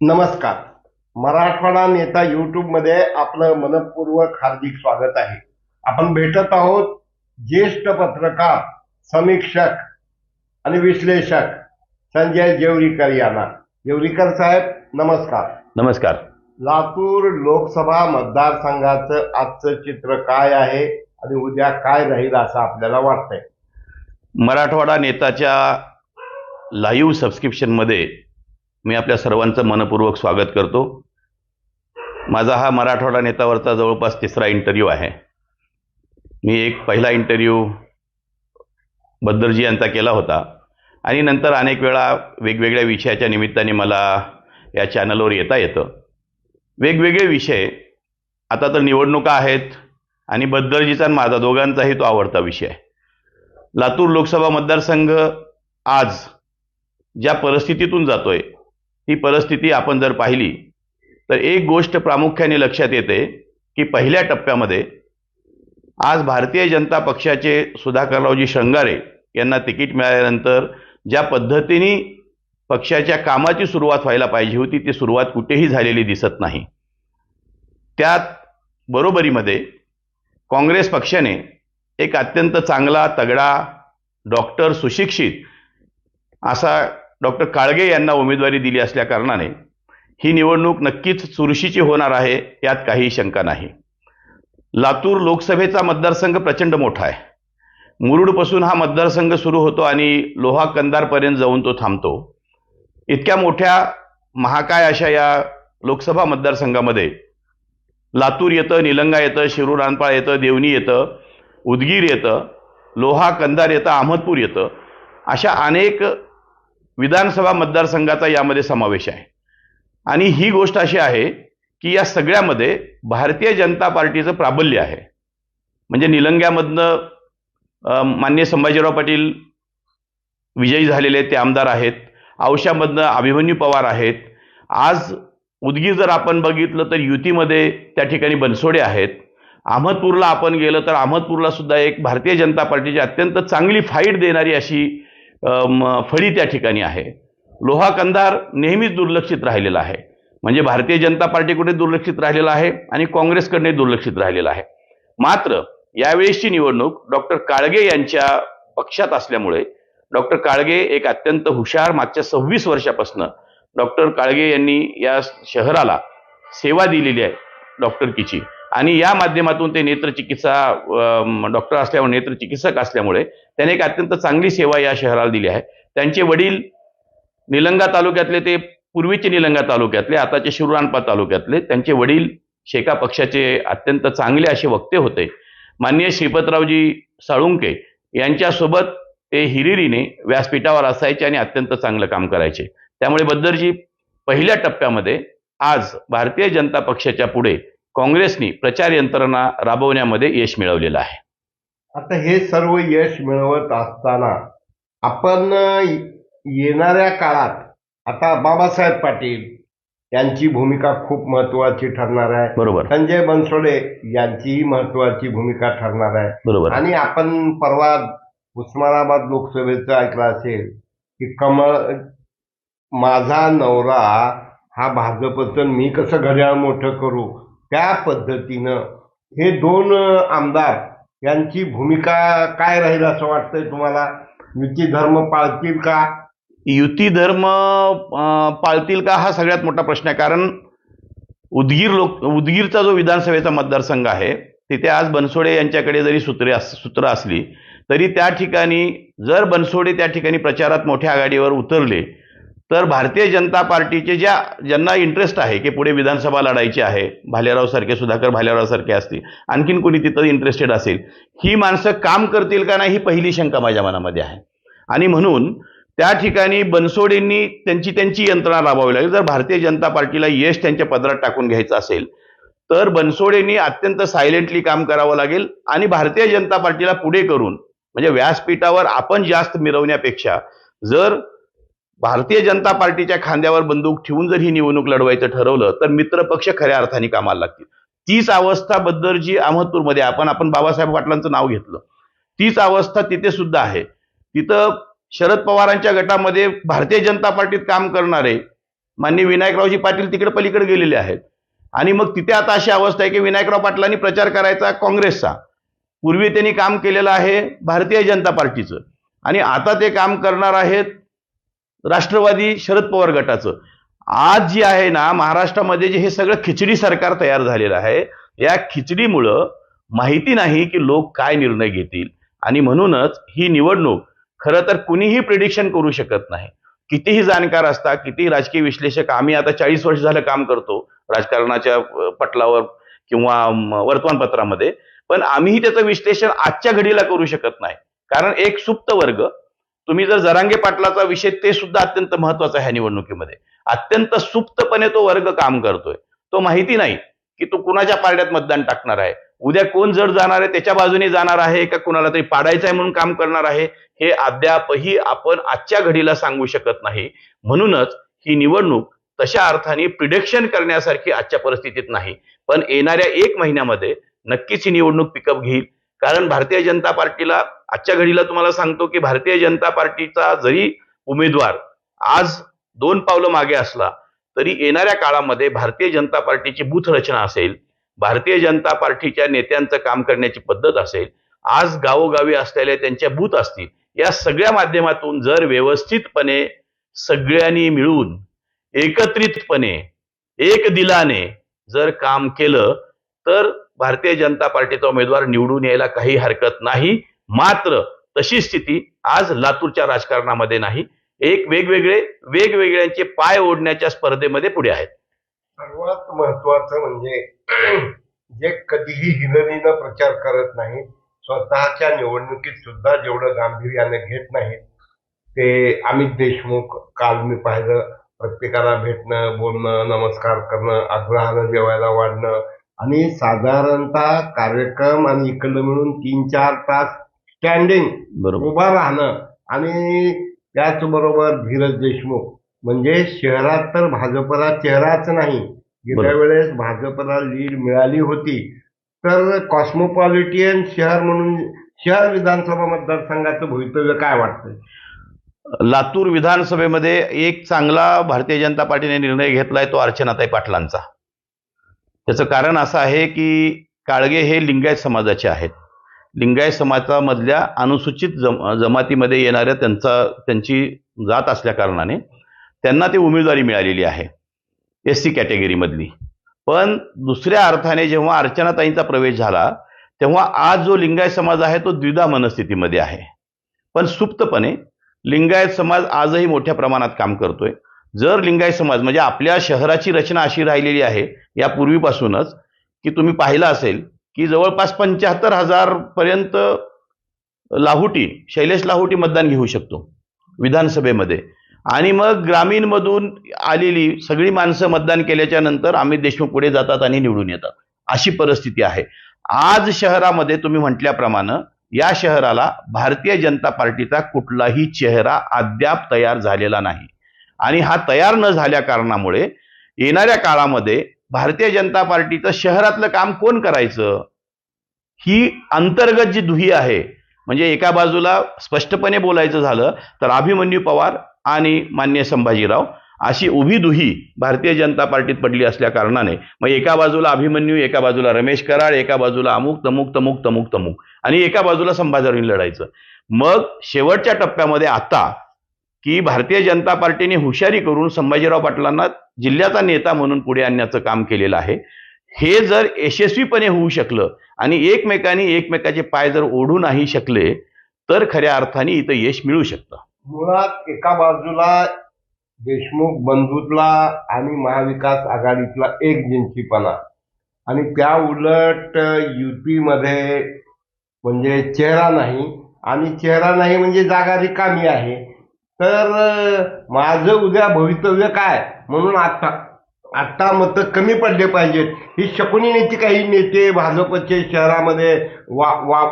नमस्कार. मराठवाडा नेता युट्यूबमध्ये आपलं मनपूर्वक हार्दिक स्वागत आहे. आपण भेटत आहोत ज्येष्ठ पत्रकार समीक्षक आणि विश्लेषक संजय जेवरीकर यांना. जेवरीकर साहेब नमस्कार. नमस्कार. लातूर लोकसभा मतदारसंघाचं आजचं चित्र काय आहे आणि उद्या काय राहील असं आपल्याला वाटतंय? मराठवाडा नेताच्या लाईव्ह सबस्क्रिप्शनमध्ये मी आपल्या सर्वांचं मनपूर्वक स्वागत करतो. माझा हा मराठवाडा नेतावरचा जवळपास तिसरा इंटरव्ह्यू आहे. मी एक पहिला इंटरव्ह्यू बद्दरजी यांचा केला होता. आणि नंतर अनेक वेळा वेगवेगळ्या विषयाच्या निमित्ताने मला या चॅनलवर येता येतं. वेगवेगळे विषय आता तर निवडणुका आहेत आणि बद्दरजीचा आणि माझा दोघांचाही तो आवडता विषय लातूर लोकसभा मतदारसंघ आज ज्या परिस्थितीतून जातोय ही परिस्थिती आपण जर पाहिली तर एक गोष्ट प्रामुख्याने लक्षात येते की पहिल्या टप्प्यामध्ये आज भारतीय जनता पक्षाचे सुधाकररावजी शृंगारे यांना तिकीट मिळाल्यानंतर ज्या पद्धतीने पक्षाच्या कामाची सुरुवात व्हायला पाहिजे होती ती सुरुवात कुठेही झालेली दिसत नाही. त्यात बरोबरीमध्ये काँग्रेस पक्षाने एक अत्यंत चांगला तगडा डॉक्टर सुशिक्षित असा डॉक्टर काळगे यांना उमेदवारी दिली असल्या कारणाने ही निवडणूक नक्कीच चुरशीची होणार आहे यात काही शंका नाही. लातूर लोकसभेचा मतदारसंघ प्रचंड मोठा आहे. मुरुडपासून हा मतदारसंघ सुरू होतो आणि लोहा कंदारपर्यंत जाऊन तो थांबतो. इतक्या मोठ्या महाकाय अशा या लोकसभा मतदारसंघामध्ये लातूर येतं निलंगा येतं शिरूर रानपाळ येतं देवणी येतं उदगीर येतं लोहा कंदार येतं अहमदपूर येतं. अशा अनेक विधानसभा मतदारसंघाचा यामध्ये समावेश आहे. आणि ही गोष्ट अशी आहे की या सगळ्यामध्ये भारतीय जनता पार्टीचं प्राबल्य आहे. म्हणजे निलंग्यामधनं मान्य संभाजीराव पाटील विजयी झालेले ते आमदार आहेत. औशामधनं अभिमन्यू पवार आहेत. आज उदगीर जर आपण बघितलं तर युतीमध्ये त्या ठिकाणी बनसोडे आहेत. अहमदपूरला आपण गेलं तर अहमदपूरला सुद्धा एक भारतीय जनता पार्टीची अत्यंत चांगली फाईट देणारी अशी फळी त्या ठिकाणी आहे. लोहा कंधार नेहमीच दुर्लक्षित राहिलेला आहे. म्हणजे भारतीय जनता पार्टीकडे दुर्लक्षित राहिलेला आहे आणि काँग्रेसकडे दुर्लक्षित राहिलेला आहे. मात्र यावेळेसची निवडणूक डॉक्टर काळगे यांच्या पक्षात असल्यामुळे डॉक्टर काळगे एक अत्यंत हुशार मागच्या सव्वीस वर्षापासून डॉक्टर काळगे यांनी या शहराला सेवा दिलेली आहे डॉक्टरकीची. आणि या माध्यमातून ते नेत्रचिकित्सा डॉक्टर असल्यामुळे नेत्रचिकित्सक असल्यामुळे त्याने एक अत्यंत चांगली सेवा या शहराला दिली आहे. त्यांचे वडील निलंगा तालुक्यातले ते पूर्वीचे निलंगा तालुक्यातले आताचे शिवरानपा तालुक्यातले त्यांचे वडील शेका पक्षाचे अत्यंत चांगले असे वक्ते होते. माननीय श्रीपतरावजी साळुंके यांच्यासोबत ते हिरिरीने व्यासपीठावर असायचे आणि अत्यंत चांगलं काम करायचे. त्यामुळे बद्दरजी पहिल्या टप्प्यामध्ये आज भारतीय जनता पक्षाच्या पुढे काँग्रेसनी प्रचार यंत्रणा राबवण्यामध्ये यश मिळवलेलं आहे. आता हे सर्व यश मिळवत असताना आपण येणाऱ्या काळात आता बाबासाहेब पाटील यांची भूमिका खूप महत्वाची ठरणार आहे. बरोबर. संजय बनसोडे यांचीही महत्वाची भूमिका ठरणार आहे. बरोबर. आणि आपण परवा उस्मानाबाद लोकसभेचं ऐकलं असेल की कमळ माझा नवरा हा भाजपचं मी कसं घड्याळ मोठं करू? त्या पद्धतीनं हे दोन आमदार यांची भूमिका काय राहील असं वाटतंय तुम्हाला? युती धर्म पाळतील का? युती धर्म पाळतील का हा सगळ्यात मोठा प्रश्न आहे. कारण उदगीर लोक उदगीरचा जो विधानसभेचा मतदारसंघ आहे तिथे आज बनसोडे यांच्याकडे जरी सूत्रे अस सूत्र असली तरी त्या ठिकाणी जर बनसोडे त्या ठिकाणी प्रचारात मोठ्या आघाडीवर उतरले तर भारतीय जनता पार्टीचे ज्या ज्यांना इंटरेस्ट आहे की पुढे विधानसभा लढायची आहे भालेराव सारखे सुधाकर भालेराव सारखे असतील आणखीन कोणी तिथं इंटरेस्टेड असेल ही माणसं काम करतील का नाही ही पहिली शंका माझ्या मनामध्ये आहे. आणि म्हणून त्या ठिकाणी बनसोडेंनी त्यांची त्यांची यंत्रणा राबवावी लागेल. जर भारतीय जनता पार्टीला यश त्यांच्या पदरात टाकून घ्यायचं असेल तर बनसोडेंनी अत्यंत सायलेंटली काम करावं लागेल. आणि भारतीय जनता पार्टीला पुढे करून म्हणजे व्यासपीठावर आपण जास्त मिरवण्यापेक्षा जर भारतीय जनता पार्टीच्या खांद्यावर बंदूक ठेवून जर ही निवडणूक लढवायचं ठरवलं तर मित्रपक्ष खऱ्या अर्थाने कामाला लागतील. तीच अवस्था बद्दरजी अहमदपूरमध्ये आपण आपण बाबासाहेब पाटलांचं नाव घेतलं. तीच अवस्था तिथे सुद्धा आहे. तिथं शरद पवारांच्या गटामध्ये भारतीय जनता पार्टीत काम करणारे माननीय विनायकरावजी पाटील तिकडे पलीकडे गेलेले आहेत. आणि मग तिथे आता अशी अवस्था आहे की विनायकराव पाटलांनी प्रचार करायचा काँग्रेसचा. पूर्वी त्यांनी काम केलेलं आहे भारतीय जनता पार्टीचं. आणि आता ते काम करणार आहेत राष्ट्रवादी शरद पवार गटाचं. आज जी आहे ना महाराष्ट्रामध्ये जे हे सगळं खिचडी सरकार तयार झालेलं आहे या खिचडीमुळं माहिती नाही की लोक काय निर्णय घेतील. आणि म्हणूनच ही निवडणूक खरं तर कुणीही प्रिडिक्शन करू शकत नाही. कितीही जाणकार असता कितीही राजकीय विश्लेषक आम्ही आता चाळीस वर्ष झालं काम करतो राजकारणाच्या पटलावर किंवा वर्तमानपत्रामध्ये. पण आम्हीही त्याचं विश्लेषण आजच्या घडीला करू शकत नाही. कारण एक सुप्त वर्ग तुम्ही जर जरांगे पाटलाचा विषय ते सुद्धा अत्यंत महत्त्वाचा आहे निवडणुकीमध्ये. अत्यंत सुप्तपणे तो वर्ग काम करतोय. तो माहिती नाही की तो कुणाच्या पारड्यात मतदान टाकणार आहे. उद्या कोण जड जाणार आहे त्याच्या बाजूने जाणार आहे का कुणाला तरी पाडायचं आहे म्हणून काम करणार आहे हे अद्यापही आपण आजच्या घडीला सांगू शकत नाही. म्हणूनच ही निवडणूक तशा अर्थाने प्रिडिक्शन करण्यासारखी आजच्या परिस्थितीत नाही. पण येणाऱ्या एक महिन्यामध्ये नक्कीच ही निवडणूक पिकअप घेईल. कारण भारतीय जनता पार्टीला आजच्या घडीला तुम्हाला सांगतो की भारतीय जनता पार्टीचा जरी उमेदवार आज दोन पावलं मागे असला तरी येणाऱ्या काळामध्ये भारतीय जनता पार्टीची बूथ रचना असेल भारतीय जनता पार्टीच्या नेत्यांचं काम करण्याची पद्धत असेल आज गावोगावी असलेल्या त्यांच्या बूथ असतील या सगळ्या माध्यमातून जर व्यवस्थितपणे सगळ्यांनी मिळून एकत्रितपणे एक दिलाने जर काम केलं तर भारतीय जनता पार्टीचा उमेदवार निवडून यायला काही हरकत नाही. मात्र तशी स्थिती आज लातूरच्या राजकारणामध्ये नाही. एक वेगवेगळे वेगवेगळ्यांचे पाय ओढण्याच्या स्पर्धेमध्ये पुढे आहेत. सर्वात महत्वाचं म्हणजे जे कधीही हिलरीनं प्रचार करत नाही स्वतःच्या निवडणुकीत सुद्धा जेवढं गांभीर्याने घेत नाहीत ते अमित देशमुख काल मी पाहिलं प्रत्येकाला भेटणं बोलणं नमस्कार करणं आग्रहानं जेवायला वाढणं आणि साधारणतः कार्यक्रम आणि इकडं मिळून तीन चार तास स्टँडिंग बरोबर. उभा राहणं आणि त्याचबरोबर धीरज देशमुख. म्हणजे शहरात तर भाजपला चेहराच नाही. गेल्या बरोबर. वेळेस भाजपला लीड मिळाली होती. तर कॉस्मोपॉलिटियन शहर म्हणून शहर विधानसभा मतदारसंघाचं भवितव्य काय वाटतंय? लातूर विधानसभेमध्ये एक चांगला भारतीय जनता पार्टीने निर्णय घेतलाय तो अर्चनाताई पाटलांचा. त्याचं कारण असं आहे की काळगे हे लिंगायत समाजाचे आहेत. लिंगायत समाजामधल्या अनुसूचित जम जमातीमध्ये येणाऱ्या त्यांचा त्यांची जात असल्या कारणाने त्यांना ती उमेदवारी मिळालेली आहे. एस सी कॅटेगरीमधली. पण दुसऱ्या अर्थाने जेव्हा अर्चनाताईंचा प्रवेश झाला तेव्हा आज जो लिंगायत समाज आहे तो द्विधा मनस्थितीमध्ये आहे. पण सुप्तपणे लिंगायत समाज आजही मोठ्या प्रमाणात काम करतोय. जर लिंगायत समाज म्हणजे आपल्या शहराची रचना अशी राहिलेली आहे यापूर्वीपासूनच की तुम्ही पाहिलं असेल की जवळपास पंच्याहत्तर हजार पर्यंत लाहोटी शैलेश लाहोटी मतदान घेऊ शकतो विधानसभेमध्ये. आणि मग ग्रामीणमधून आलेली सगळी माणसं मतदान केल्याच्यानंतर अमित देशमुख पुढे जातात आणि निवडून येतात. अशी परिस्थिती आहे. आज शहरामध्ये तुम्ही म्हटल्याप्रमाणे या शहराला भारतीय जनता पार्टीचा कुठलाही चेहरा अद्याप तयार झालेला नाही. आणि हा तयार न झाल्या कारणामुळे येणाऱ्या काळामध्ये भारतीय जनता पार्टीचं शहरातलं काम कोण करायचं? ही अंतर्गत जी दुही आहे म्हणजे एका बाजूला स्पष्टपणे बोलायचं झालं तर अभिमन्यू पवार आणि मान्य संभाजीराव अशी उभी दुही भारतीय जनता पार्टीत पडली असल्या कारणाने मग एका बाजूला अभिमन्यू एका बाजूला रमेश कराड एका बाजूला अमुक तमुक तमुक तमुक तमुक आणि एका बाजूला संभाजीराव लढायचं. मग शेवटच्या टप्प्यामध्ये आता की भारतीय जनता पार्टीने हुशारी करून संभाजीराव पाटलांना जिल्ह्याचा नेता म्हणून पुढे आणण्याचं काम केलेलं आहे. हे जर यशस्वीपणे होऊ शकलं आणि एकमेकांनी एकमेकाचे पाय जर ओढू नाही शकले तर खऱ्या अर्थाने इथं यश मिळू शकतं. मुळात एका बाजूला देशमुख बंधूतला आणि महाविकास आघाडीतला एक जिंचीपणा आणि त्या उलट युपीमध्ये म्हणजे चेहरा नाही आणि चेहरा नाही म्हणजे जागा रिकामी आहे. तर माझं उद्या भवितव्य काय? म्हणून आता आता मतं कमी पडले पाहिजेत. ही शकुनी नीती काही नेते भाजपचे शहरामध्ये वा वा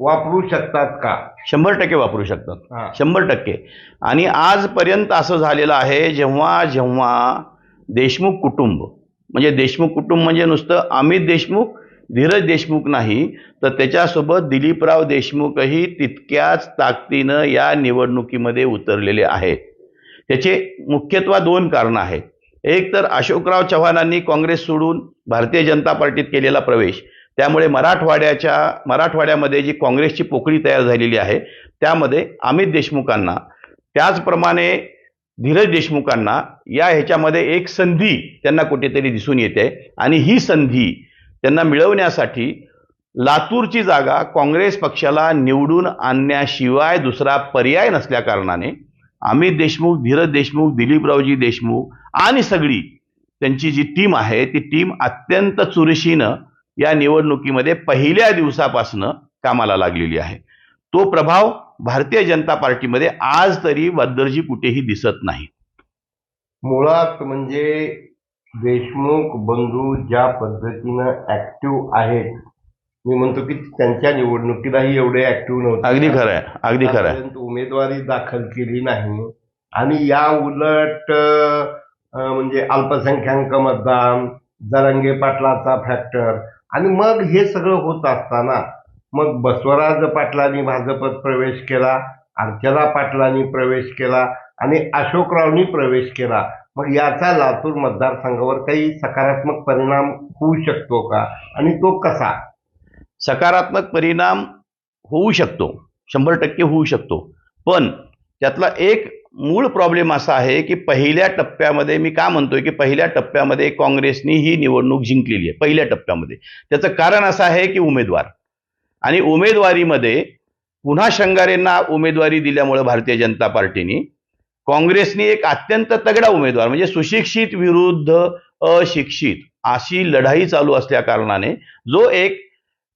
वापरू शकतात का? शंभर टक्के वापरू शकतात. शंभर टक्के. आणि आजपर्यंत असं झालेलं आहे जेव्हा जेव्हा देशमुख कुटुंब म्हणजे देशमुख कुटुंब म्हणजे नुसतं अमित देशमुख धीरज देशमुख नाही तर त्याच्यासोबत दिलीपराव देशमुखही तितक्याच ताकदीनं या निवडणुकीमध्ये उतरलेले आहेत. त्याचे मुख्यत्वा दोन कारणं आहेत. एक तर अशोकराव चव्हाणांनी काँग्रेस सोडून भारतीय जनता पार्टीत केलेला प्रवेश. त्यामुळे मराठवाड्याच्या मराठवाड्यामध्ये जी काँग्रेसची पोकळी तयार झालेली आहे त्यामध्ये अमित देशमुखांना त्याचप्रमाणे धीरज देशमुखांना या ह्याच्यामध्ये एक संधी त्यांना कुठेतरी दिसून येते. आणि ही संधी त्यांना मिळवण्यासाठी लातूरची जागा काँग्रेस पक्षाला निवडून आणण्याशिवाय दुसरा पर्याय नसल्याकारणाने अमित देशमुख धीरज देशमुख दिलीपरावजी देशमुख आणि सगळी त्यांची जी टीम आहे ती टीम अत्यंत चुरशीनं या निवडणुकीमध्ये पहिल्या दिवसापासनं कामाला लागलेली आहे. तो प्रभाव भारतीय जनता पार्टीमध्ये आज तरी बद्दरजी कुठेही दिसत नाही. मुळात म्हणजे देशमुख बंधू ज्या पद्धतीनं ऍक्टिव्ह आहेत. मी म्हणतो की त्यांच्या निवडणुकीलाही एवढे ऍक्टिव्ह नव्हते. अगदी खरं आहे अगदी खरं आहे. आतापर्यंत उमेदवारी दाखल केली नाही. आणि या उलट अं, म्हणजे अल्पसंख्याक मतदान जरंगे पाटलाचा फॅक्टर आणि मग हे सगळं होत असताना मग बसवराज पाटलांनी भाजपत प्रवेश केला अर्चना पाटलांनी प्रवेश केला आणि अशोकरावनी प्रवेश केला. मग याचा लातूर मतदारसंघावर काही सकारात्मक परिणाम होऊ शकतो का? आणि तो कसा? सकारात्मक परिणाम होऊ शकतो. शंभर टक्के होऊ शकतो. पण त्यातला एक मूळ प्रॉब्लेम असा आहे की पहिल्या टप्प्यामध्ये मी का म्हणतोय की पहिल्या टप्प्यामध्ये काँग्रेसनी ही निवडणूक जिंकलेली आहे पहिल्या टप्प्यामध्ये. त्याचं कारण असं आहे की उमेदवार. आणि उमेदवारीमध्ये पुन्हा शंगारेंना उमेदवारी दिल्यामुळे भारतीय जनता पार्टीने काँग्रेसने एक अत्यंत तगडा उमेदवार म्हणजे सुशिक्षित विरुद्ध अशिक्षित अशी लढाई चालू असल्या कारणाने जो एक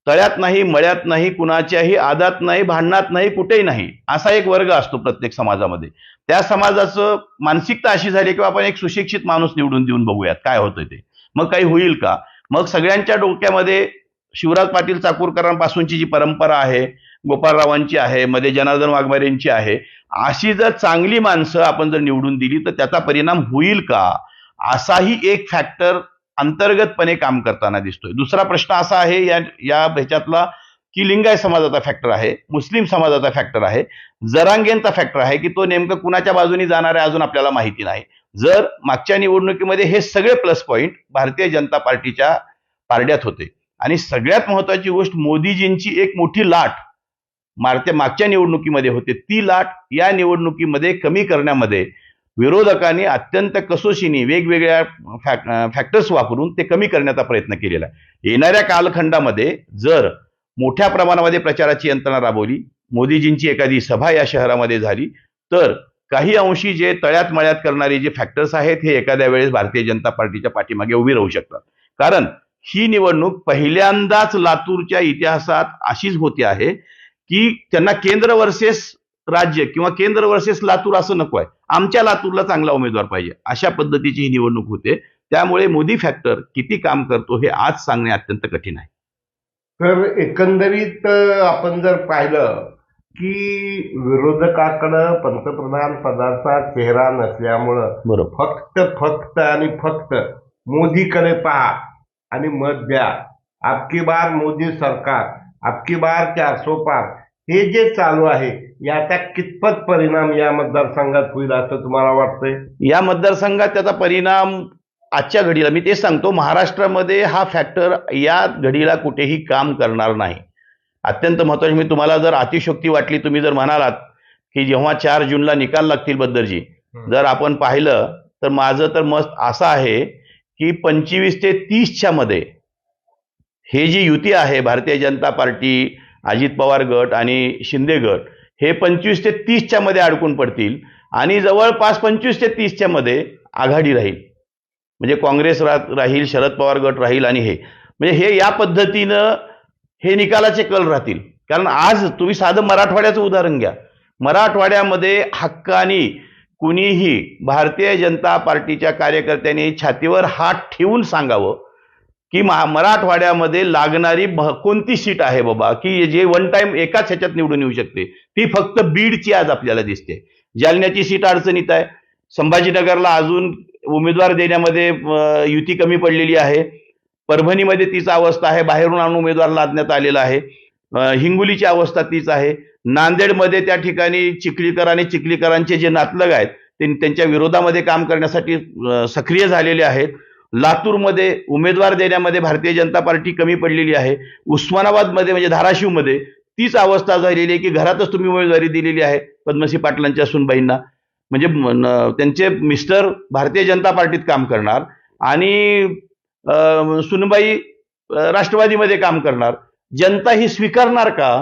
तळ्यात नाही मळ्यात नाही कुणाच्याही आदात नाही भांडणात नाही कुठेही नाही असा एक वर्ग असतो प्रत्येक समाजामध्ये. त्या समाजाचं मानसिकता अशी झाली की आपण एक सुशिक्षित माणूस निवडून देऊन बघूयात काय होतंय ते. मग काही होईल का? मग सगळ्यांच्या डोक्यामध्ये शिवराज पाटील चाकूरकरांपासूनची जी परंपरा आहे गोपाळरावांची आहे मध्ये जनार्दन वाघमारेंची आहे. अशी जर चांगली माणसं आपण जर निवडून दिली तर त्याचा परिणाम होईल का? असाही एक फॅक्टर अंतर्गतपणे काम करताना दिसतोय. दुसरा प्रश्न असा आहे या या ह्याच्यातला की लिंगाय समाजाचा फॅक्टर आहे मुस्लिम समाजाचा फॅक्टर आहे जरांगेंचा फॅक्टर आहे की तो नेमकं कुणाच्या बाजूने जाणार आहे अजून आपल्याला माहिती नाही. जर मागच्या निवडणुकीमध्ये हे सगळे प्लस पॉईंट भारतीय जनता पार्टीच्या पारड्यात होते. आणि सगळ्यात महत्वाची गोष्ट मोदीजींची एक मोठी लाट मारते मागच्या निवडणुकीमध्ये होते. ती लाट या निवडणुकीमध्ये कमी करण्यामध्ये विरोधकांनी अत्यंत कसोशीने वेगवेगळ्या फॅक फॅक्टर्स वापरून ते कमी करण्याचा प्रयत्न केलेला आहे. येणाऱ्या कालखंडामध्ये जर मोठ्या प्रमाणामध्ये प्रचाराची यंत्रणा राबवली मोदीजींची एखादी सभा या शहरामध्ये झाली तर काही अंशी जे तळ्यात मळ्यात करणारे जे फॅक्टर्स आहेत हे एखाद्या वेळेस भारतीय जनता पार्टीच्या पाठीमागे उभी राहू शकतात. कारण ही निवडणूक पहिल्यांदाच लातूरच्या इतिहासात अशीच होती आहे. की त्यांना केंद्र वर्सेस राज्य किंवा केंद्र वर्सेस लातूर असं नको आहे. आमच्या लातूरला चांगला उमेदवार पाहिजे. अशा पद्धतीची ही निवडणूक होते. त्यामुळे मोदी फॅक्टर किती काम करतो हे आज सांगणे अत्यंत कठीण आहे. तर एकंदरीत आपण जर पाहिलं की विरोधकाकडं पंतप्रधान पदाचा चेहरा नसल्यामुळं फक्त फक्त आणि फक्त मोदीकडे पहा आणि मत द्या. आपकी बार मोदी सरकार आपकी बार चारसो पार हे जे चालू आहे याचा कितपत परिणाम या मतदारसंघात होईल असं तुम्हाला वाटतंय या मतदारसंघात त्याचा परिणाम आजच्या घडीला मी तेच सांगतो महाराष्ट्रामध्ये हा फॅक्टर या घडीला कुठेही काम करणार नाही अत्यंत महत्त्वाचे मी तुम्हाला जर अतिशोक्ती वाटली तुम्ही जर म्हणालात की जेव्हा चार जूनला निकाल लागतील बद्दलजी हम्म. जर आपण पाहिलं तर माझं तर मत असं आहे की पंचवीस ते तीसच्या मध्ये हे जी युती आहे भारतीय जनता पार्टी अजित पवार गट आणि शिंदे गट हे पंचवीस ते तीसच्या मध्ये अडकून पडतील आणि जवळपास पंचवीस ते तीसच्या मध्ये आघाडी राहील. म्हणजे काँग्रेस रा राहील शरद पवार गट राहील आणि हे. म्हणजे हे या पद्धतीनं हे निकालाचे कल राहतील. कारण आज तुम्ही साधं मराठवाड्याचं उदाहरण घ्या. मराठवाड्यामध्ये हक्कानी कुणीही भारतीय जनता पार्टीच्या कार्यकर्त्यांनी छातीवर हात ठेवून सांगावं की महा मराठवाड्यामध्ये लागणारी भ- कोणती सीट आहे बाबा? की जे वन टाइम एकाच ह्याच्यात निवडून येऊ शकते. ती फक्त बीडची आज आपल्याला दिसते. जालन्याची सीट अडचणीत आहे. संभाजीनगरला अजून उमेदवार देण्यामध्ये युती कमी पडलेली आहे. परभणीमध्ये तीच अवस्था आहे. बाहेरून आणून उमेदवार लादण्यात आलेला आहे. हिंगोलीची अवस्था तीच आहे. नांदेडमध्ये त्या ठिकाणी चिखलीकर आणि चिखलीकरांचे जे नातलग आहेत ते त्यांच्या विरोधामध्ये काम करण्यासाठी सक्रिय झालेले आहेत. लातूरमध्ये उमेदवार देण्यामध्ये भारतीय जनता पार्टी कमी पडलेली आहे. उस्मानाबादमध्ये म्हणजे धाराशिवमध्ये तीच अवस्था झालेली आहे की घरातच तुम्ही उमेदवारी दिलेली आहे पद्मसिंह पाटलांच्या सुनबाईंना. म्हणजे त्यांचे मिस्टर भारतीय जनता पार्टीत काम करणार आणि सुनबाई राष्ट्रवादीमध्ये काम करणार. जनता ही स्वीकारणार का?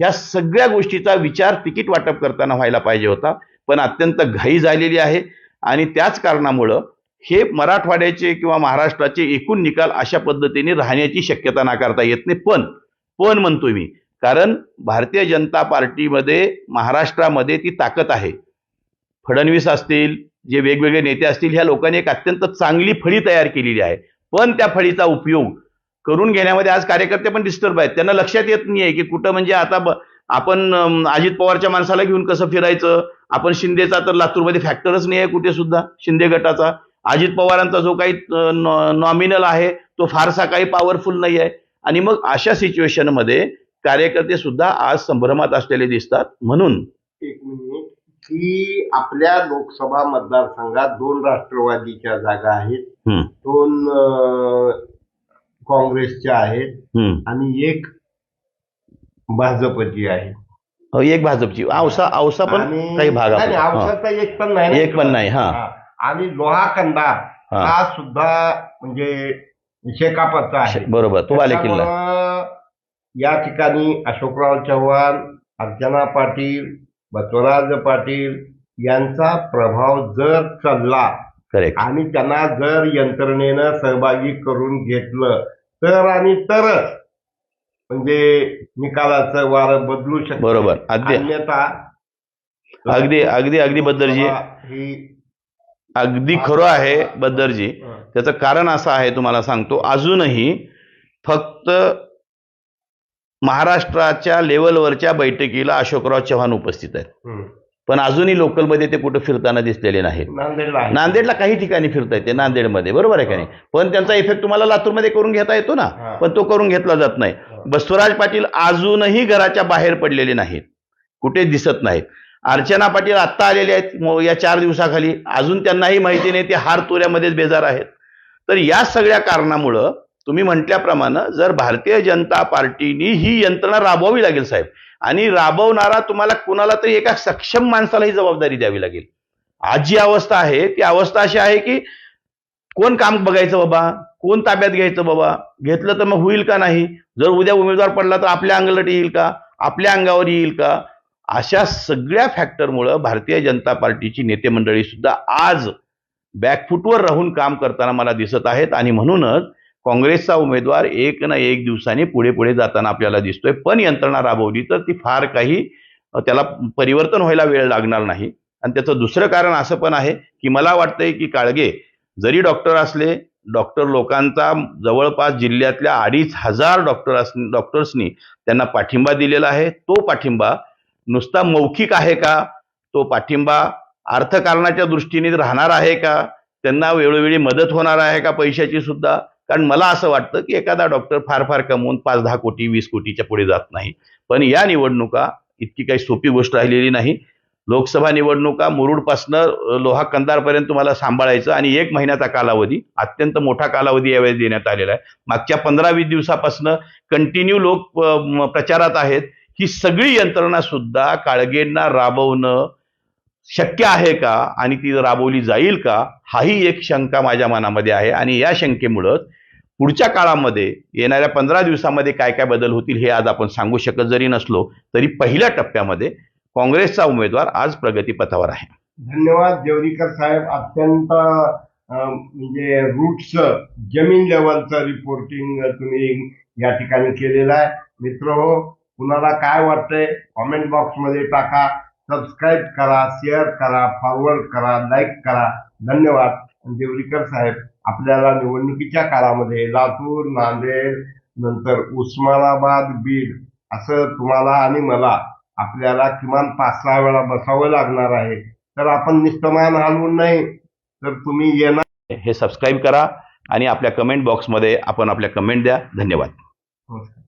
ह्या सगळ्या गोष्टीचा विचार तिकीट वाटप करताना व्हायला पाहिजे होता. पण अत्यंत घाई झालेली आहे आणि त्याच कारणामुळं हे मराठवाड्याचे किंवा महाराष्ट्राचे एकूण निकाल अशा पद्धतीने राहण्याची शक्यता नाकारता येत नाही. पण पण म्हणतोय मी कारण भारतीय जनता पार्टीमध्ये महाराष्ट्रामध्ये ती ताकद आहे. फडणवीस असतील जे वेगवेगळे नेते असतील ह्या लोकांनी एक अत्यंत चांगली फळी तयार केलेली आहे. पण त्या फळीचा उपयोग करून घेण्यामध्ये आज कार्यकर्ते पण डिस्टर्ब आहेत. त्यांना लक्षात येत नाही आहे की कुठं म्हणजे आता आपण अजित पवारच्या माणसाला घेऊन कसं फिरायचं? आपण शिंदेचा तर लातूरमध्ये फॅक्टरच नाही आहे कुठे सुद्धा शिंदे गटाचा. अजित पवारांचा जो काही नॉमिनल आहे तो फारसा काही पॉवरफुल नाही आहे. आणि मग अशा सिच्युएशनमध्ये कार्यकर्ते सुद्धा आज संभ्रमात असलेले दिसतात. म्हणून एक मिनिट की आपल्या लोकसभा मतदारसंघात दोन राष्ट्रवादीच्या जागा आहेत. दोन काँग्रेसच्या आहेत. आणि एक भाजपची आहे. हो, एक भाजपची. औसा औसा पण काही भाग. औषधचा एक पण नाही. एक पण नाही, हा. आणि लोहा कंदार हा. हा सुद्धा म्हणजे शेकापचा आहे. बरोबर तो बाले किल्ला. या ठिकाणी अशोकराव चव्हाण अर्चना पाटील बसवराज पाटील यांचा प्रभाव जर चालला करेक्ट आणि त्यांना जर यंत्रणेनं सहभागी करून घेतलं तर आणि तरच म्हणजे निकालाचं वारं बदलू शकतं. बरोबर अगदी. अन्यथा अगदी अगदी अगदी बद्दरजी ही अगदी खरं आहे बद्दरजी त्याचं कारण असं आहे तुम्हाला सांगतो. अजूनही फक्त महाराष्ट्राच्या लेवलवरच्या बैठकीला अशोकराव चव्हाण उपस्थित आहेत. पण अजूनही लोकलमध्ये ते कुठं फिरताना दिसलेले नाहीत. नांदेडला काही ठिकाणी फिरता येते नांदेडमध्ये. बरोबर आहे का नाही? पण त्यांचा इफेक्ट तुम्हाला लातूरमध्ये करून घेता येतो ना. पण तो करून घेतला जात नाही. बसवराज पाटील अजूनही घराच्या बाहेर पडलेले नाहीत. कुठे दिसत नाहीत. अर्चना पाटील आत्ता आलेले आहेत या चार दिवसाखाली. अजून त्यांनाही माहिती नाही ते हार तोऱ्यामध्येच बेजार आहेत. तर या सगळ्या कारणामुळं तुम्ही म्हटल्याप्रमाणे जर भारतीय जनता पार्टीनी ही यंत्रणा राबवावी लागेल साहेब आणि राबवणारा तुम्हाला कुणाला तरी एका सक्षम माणसाला ही जबाबदारी द्यावी लागेल. आज जी अवस्था आहे ती अवस्था अशी आहे की कोण काम बघायचं बाबा? कोण ताब्यात घ्यायचं बाबा? घेतलं तर मग होईल का नाही? जर उद्या उमेदवार पडला तर आपल्या अंगाला येईल का? आपल्या अंगावर येईल का? अशा सगळ्या फॅक्टरमुळं भारतीय जनता पार्टीची नेते मंडळी सुद्धा आज बॅकफुटवर राहून काम करताना मला दिसत आहेत. आणि म्हणूनच काँग्रेसचा उमेदवार एक ना एक दिवसाने पुढे पुढे जाताना आपल्याला दिसतोय. पण यंत्रणा राबवली तर ती फार काही त्याला परिवर्तन व्हायला वेळ लागणार नाही. आणि त्याचं दुसरं कारण असं पण आहे की मला वाटतंय की काळगे जरी डॉक्टर असले डॉक्टर लोकांचा जवळपास जिल्ह्यातल्या अडीच हजार डॉक्टर डॉक्टर्सनी त्यांना पाठिंबा दिलेला आहे. तो पाठिंबा नुसता मौखिक आहे का? तो पाठिंबा अर्थकारणाच्या दृष्टीने राहणार आहे का? त्यांना वेळोवेळी मदत होणार आहे का पैशाची सुद्धा? कारण मला असं वाटतं की एखादा डॉक्टर फार फार कमवून पाच दहा कोटी वीस कोटीच्या पुढे जात नाही. पण या निवडणुका इतकी काही सोपी गोष्ट राहिलेली नाही. लोकसभा निवडणुका मुरुडपासनं लोहा कंदारपर्यंत तुम्हाला सांभाळायचं आणि एक महिन्याचा कालावधी अत्यंत मोठा कालावधी यावेळी देण्यात आलेला आहे. मागच्या पंधरा वीस दिवसापासनं कंटिन्यू लोक प्रचारात आहेत. ही सगळी यंत्रणा सुद्धा काळगेंना राबवणं शक्य आहे का आणि ती राबवली जाईल का हाही एक शंका माझ्या मनामध्ये आहे. आणि या शंकेमुळंच पुढच्या काळामध्ये येणाऱ्या पंधरा दिवसामध्ये काय काय बदल होतील हे आज आपण सांगू शकत जरी नसलो तरी पहिल्या टप्प्यामध्ये काँग्रेसचा उमेदवार आज प्रगतीपथावर आहे. धन्यवाद जेवरीकर साहेब. अत्यंत म्हणजे रूट्स जमीन लेवलचं रिपोर्टिंग तुम्ही या ठिकाणी केलेलं आहे. मित्र हो कुणाला काय वाटतंय कॉमेंट बॉक्समध्ये टाका. सबस्क्राईब करा शेअर करा फॉरवर्ड करा लाईक करा. धन्यवाद. देवरीकर साहेब आपल्याला निवडणुकीच्या काळामध्ये लातूर नांदेड नंतर उस्मानाबाद बीड असं तुम्हाला आणि मला आपल्याला किमान पाच सहा वेळा बसावं लागणार आहे. तर आपण निष्ठमान हलवून नाही तर तुम्ही येणार. हे सबस्क्राईब करा आणि आपल्या कमेंट बॉक्समध्ये आपण आपल्या कमेंट द्या. धन्यवाद. नमस्कार.